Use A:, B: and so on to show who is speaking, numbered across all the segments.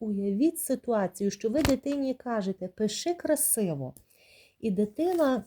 A: уявіть ситуацію, що ви дитині кажете, пиши красиво. І дитина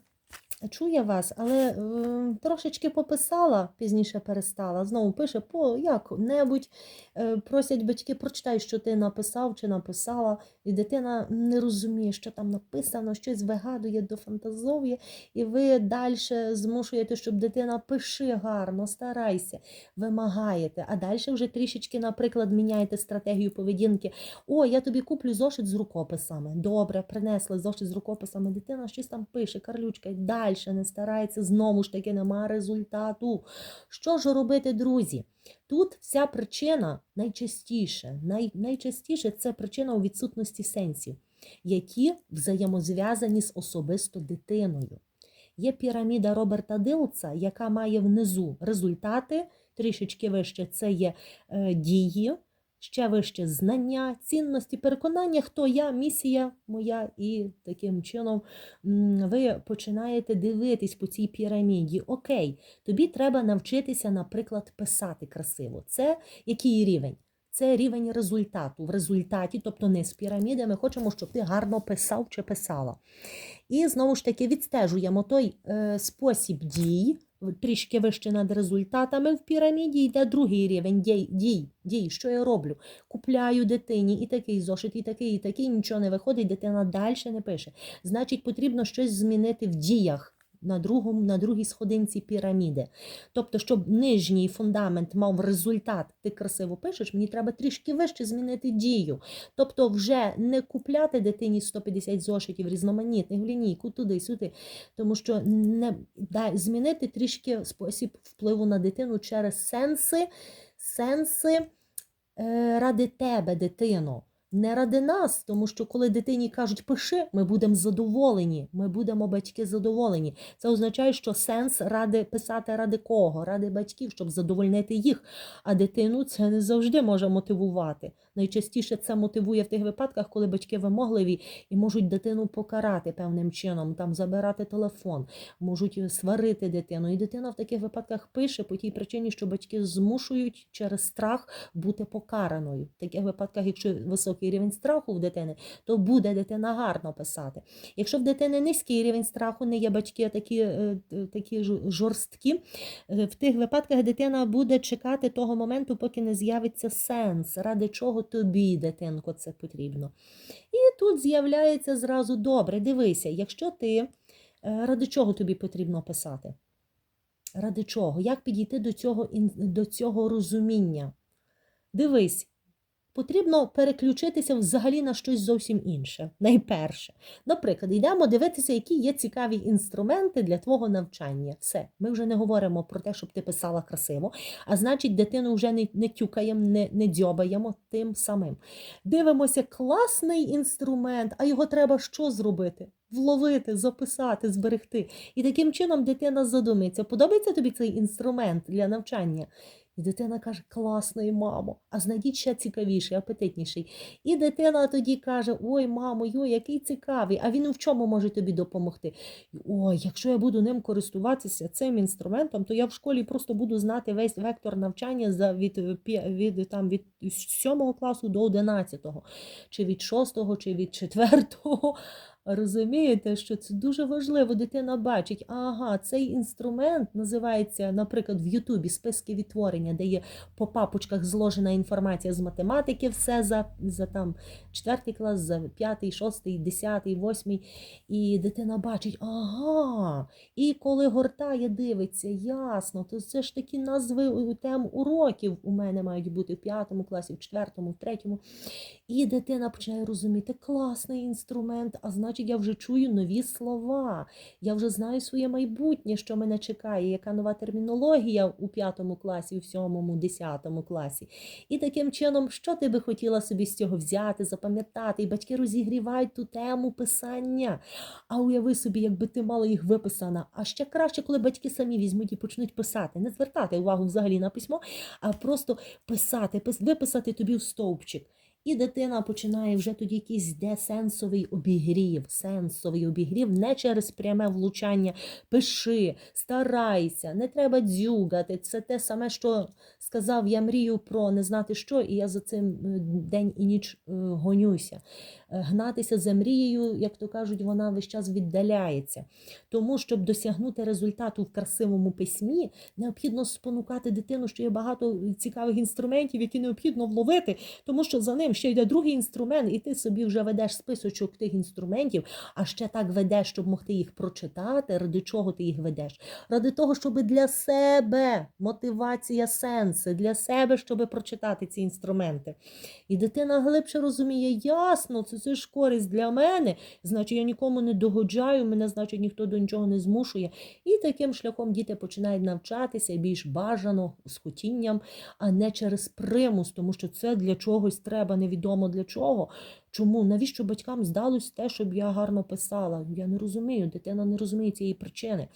A: чує вас, але е, трошечки пописала, пізніше перестала. Знову пише по як-небудь. Е, просять батьки, прочитай, що ти написав чи написала. І дитина не розуміє, що там написано, щось вигадує, дофантазовує, і ви далі змушуєте, щоб дитина пиши гарно, старайся, вимагаєте. А далі вже трішечки, наприклад, міняєте стратегію поведінки. О, я тобі куплю зошит з рукописами. Добре, принесли зошит з рукописами. Дитина щось там пише, карлючка, і далі не старається, знову ж таки, нема результату. Що ж робити, друзі? Тут вся причина найчастіше, най, найчастіше це причина у відсутності сенсів, які взаємозв'язані з особисто дитиною. Є піраміда Роберта Дилца, яка має внизу результати, трішечки вище це є е, дії, ще вище знання, цінності, переконання, хто я, місія моя, і таким чином ви починаєте дивитись по цій піраміді. Окей, тобі треба навчитися, наприклад, писати красиво. Це який рівень? Це рівень результату. В результаті, тобто не з піраміди, ми хочемо, щоб ти гарно писав чи писала. І знову ж таки відстежуємо той е, спосіб дій, трішки вище над результатами в піраміді, йде другий рівень дій, дій, дій. Що я роблю? Купляю дитині і такий зошит, і такий, і такий, нічого не виходить, дитина далі не пише. Значить, потрібно щось змінити в діях. На другому, на другій сходинці піраміди. Тобто, щоб нижній фундамент мав результат, ти красиво пишеш, мені треба трішки вище змінити дію. Тобто, вже не купляти дитині 150 зошитів різноманітних в лінійку туди-сюди, тому що не да, змінити трішки спосіб впливу на дитину через сенси, сенси е, ради тебе, дитино. Не ради нас, тому що коли дитині кажуть пиши, ми будемо задоволені, ми будемо батьки задоволені. Це означає, що сенс ради писати ради кого? Ради батьків, щоб задовольнити їх. А дитину це не завжди може мотивувати. Найчастіше це мотивує в тих випадках, коли батьки вимогливі і можуть дитину покарати певним чином, там забирати телефон, можуть сварити дитину. І дитина в таких випадках пише по тій причині, що батьки змушують через страх бути покараною. В таких випадках, якщо високий рівень страху в дитини, то буде дитина гарно писати. Якщо в дитини низький рівень страху, не є батьки такі, е, такі жорсткі, е, в тих випадках дитина буде чекати того моменту, поки не з'явиться сенс, ради чого тобі, дитинко, це потрібно. І тут з'являється зразу добре. Дивися, якщо ти е, ради чого тобі потрібно писати? Ради чого? Як підійти до цього, до цього розуміння? Дивись, потрібно переключитися взагалі на щось зовсім інше. Найперше. Наприклад, йдемо дивитися, які є цікаві інструменти для твого навчання. Все, ми вже не говоримо про те, щоб ти писала красиво, а значить, дитину вже не, не тюкаємо, не, не дзьобаємо тим самим. Дивимося, класний інструмент, а його треба що зробити? Вловити, записати, зберегти. І таким чином дитина задумається, подобається тобі цей інструмент для навчання? І дитина каже, класний, мамо, а знайдіть ще цікавіший, апетитніший. І дитина тоді каже: Ой, мамо, йой, який цікавий, а він в чому може тобі допомогти? Ой, якщо я буду ним користуватися цим інструментом, то я в школі просто буду знати весь вектор навчання за від, е, від, там, від 7 класу до 11, чи від 6, чи від 4. Розумієте, що це дуже важливо. Дитина бачить, ага, цей інструмент називається, наприклад, в Ютубі списки відтворення, де є по папочках зложена інформація з математики, все за, за там 4 клас, за 5, 6, 10, 8. І дитина бачить, ага. І коли гортає, дивиться, ясно, то це ж такі назви тем уроків у мене мають бути в 5 класі, в 4, в 3. І дитина починає розуміти, класний інструмент, а значить, я вже чую нові слова. Я вже знаю своє майбутнє, що мене чекає, яка нова термінологія у п'ятому класі, у сьомому, десятому класі. І таким чином, що ти би хотіла собі з цього взяти, запам'ятати? І батьки розігрівають ту тему писання. А уяви собі, якби ти мала їх виписана. А ще краще, коли батьки самі візьмуть і почнуть писати, не звертати увагу взагалі на письмо, а просто писати, виписати тобі в стовпчик. І дитина починає вже тоді якийсь йде сенсовий обігрів, сенсовий обігрів не через пряме влучання. Пиши, старайся, не треба дзюгати. Це те саме, що сказав, я мрію про не знати що, і я за цим е, день і ніч е, гонюся. Гнатися за мрією, як то кажуть, вона весь час віддаляється. Тому, щоб досягнути результату в красивому письмі, необхідно спонукати дитину, що є багато цікавих інструментів, які необхідно вловити, тому що за ним ще йде другий інструмент, і ти собі вже ведеш списочок тих інструментів, а ще так ведеш, щоб могти їх прочитати. Ради чого ти їх ведеш? Ради того, щоб для себе мотивація, сенси, для себе, щоб прочитати ці інструменти. І дитина глибше розуміє, ясно, це, це ж користь для мене, значить я нікому не догоджаю, мене, значить, ніхто до нічого не змушує. І таким шляхом діти починають навчатися більш бажано з хотінням, а не через примус, тому що це для чогось треба, невідомо для чого. Чому? Навіщо батькам здалось те, щоб я гарно писала? Я не розумію, дитина не розуміє цієї причини.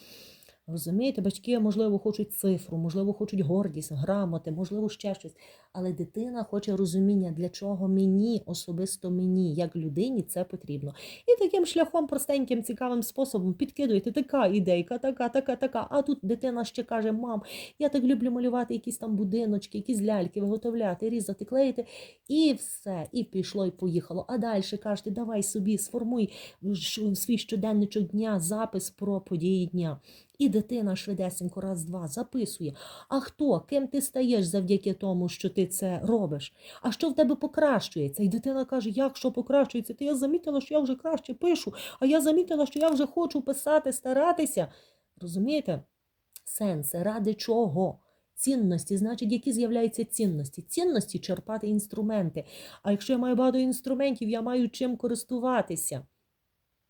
A: Розумієте, батьки, можливо, хочуть цифру, можливо, хочуть гордість, грамоти, можливо, ще щось. Але дитина хоче розуміння, для чого мені, особисто мені, як людині, це потрібно. І таким шляхом, простеньким, цікавим способом підкидуєте така ідейка, така, така, така. А тут дитина ще каже: мам, я так люблю малювати якісь там будиночки, якісь ляльки, виготовляти, різати, клеїти. І все, і пішло, і поїхало. А далі кажете, давай собі сформуй свій щоденничок дня, запис про події дня. І дитина швидесенько раз-два записує. А хто, ким ти стаєш завдяки тому, що ти це робиш? А що в тебе покращується? І дитина каже, як що покращується? Та я замітила, що я вже краще пишу, а я замітила, що я вже хочу писати, старатися. Розумієте? Сенси, ради чого? Цінності, значить, які з'являються цінності? Цінності черпати інструменти. А якщо я маю багато інструментів, я маю чим користуватися.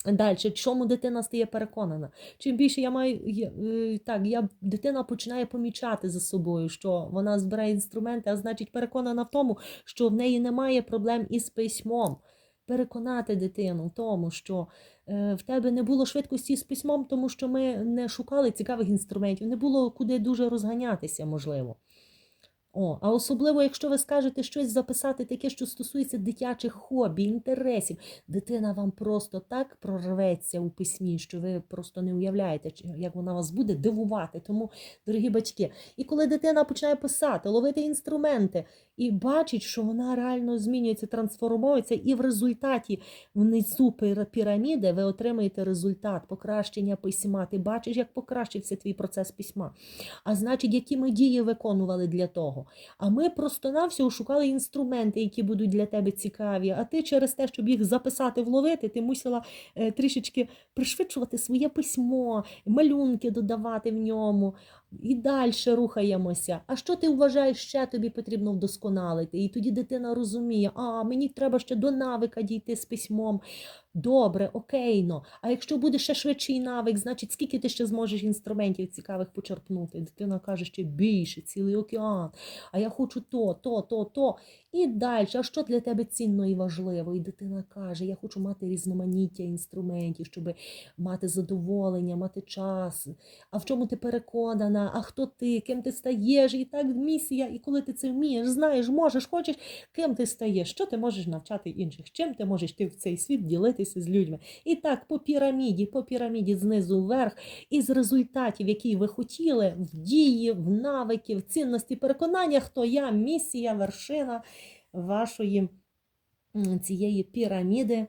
A: Далі, чому дитина стає переконана? Чим більше я маю е, так, я дитина починає помічати за собою, що вона збирає інструменти, а значить переконана в тому, що в неї немає проблем із письмом. Переконати дитину в тому, що е, в тебе не було швидкості з письмом, тому що ми не шукали цікавих інструментів, не було куди дуже розганятися, можливо. О, а особливо, якщо ви скажете щось записати таке, що стосується дитячих хобі, інтересів, дитина вам просто так прорветься у письмі, що ви просто не уявляєте, як вона вас буде дивувати. Тому, дорогі батьки, і коли дитина починає писати, ловити інструменти і бачить, що вона реально змінюється, трансформується, і в результаті внизу піраміди ви отримаєте результат покращення письма. Ти бачиш, як покращився твій процес письма. А значить, які ми дії виконували для того. А ми просто-навсього шукали інструменти, які будуть для тебе цікаві. А ти через те, щоб їх записати, вловити, ти мусила е, трішечки пришвидшувати своє письмо, малюнки додавати в ньому. І далі рухаємося. А що ти вважаєш, ще тобі потрібно вдосконалити? І тоді дитина розуміє, а мені треба ще до навика дійти з письмом. Добре, окейно. А якщо буде ще швидший навик, значить скільки ти ще зможеш інструментів цікавих почерпнути? Дитина каже, ще більше, цілий океан. А я хочу то, то, то, то. І далі, а що для тебе цінно і важливо? І дитина каже: Я хочу мати різноманіття інструментів, щоб мати задоволення, мати час. А в чому ти переконана? А хто ти? Ким ти стаєш? І так місія. І коли ти це вмієш, знаєш, можеш, хочеш, ким ти стаєш? Що ти можеш навчати інших? Чим ти можеш ти в цей світ ділитися з людьми? І так, по піраміді, по піраміді знизу вверх, із результатів, які ви хотіли, в дії, в навики, в цінності, переконання, хто я, місія, вершина вашої цієї піраміди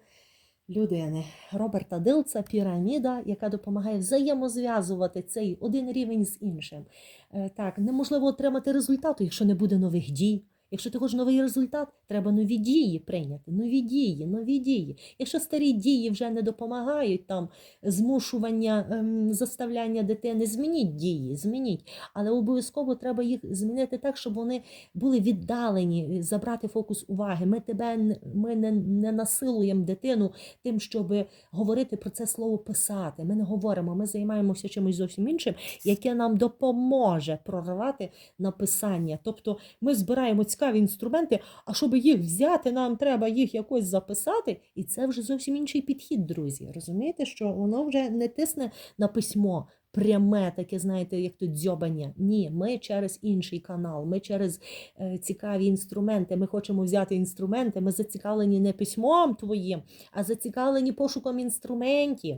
A: людини. Роберта Дилца піраміда, яка допомагає взаємозв'язувати цей один рівень з іншим. Е, Так, неможливо отримати результату, якщо не буде нових дій. Якщо ти хочеш новий результат, треба нові дії прийняти. Нові дії, нові дії. Якщо старі дії вже не допомагають, там змушування, ем, заставляння дитини, змініть дії, змініть. Але обов'язково треба їх змінити так, щоб вони були віддалені, забрати фокус уваги. Ми тебе ми не, не насилуємо дитину тим, щоб говорити про це слово писати. Ми не говоримо, ми займаємося чимось зовсім іншим, яке нам допоможе прорвати написання. Тобто ми збираємо цікаві інструменти, а щоб їх взяти, нам треба їх якось записати, і це вже зовсім інший підхід, друзі. Розумієте, що воно вже не тисне на письмо. пряме, таке, знаєте, як то дзьобання. Ні, ми через інший канал, ми через е, цікаві інструменти. Ми хочемо взяти інструменти. Ми зацікавлені не письмом твоїм, а зацікавлені пошуком інструментів.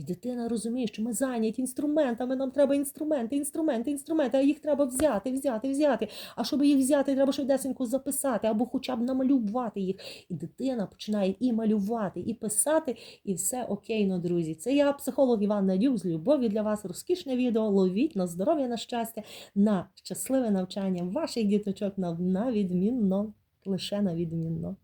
A: І дитина розуміє, що ми зайняті інструментами, нам треба інструменти, інструменти, інструменти, а їх треба взяти, взяти, взяти. А щоб їх взяти, треба швидесенько записати або хоча б намалювати їх. І дитина починає і малювати, і писати, і все окейно, друзі. Це я, психолог Іван Надюк, з любові для вас. Розкішне відео. Ловіть на здоров'я, на щастя, на щасливе навчання ваших діточок на відмінно, лише на відмінно.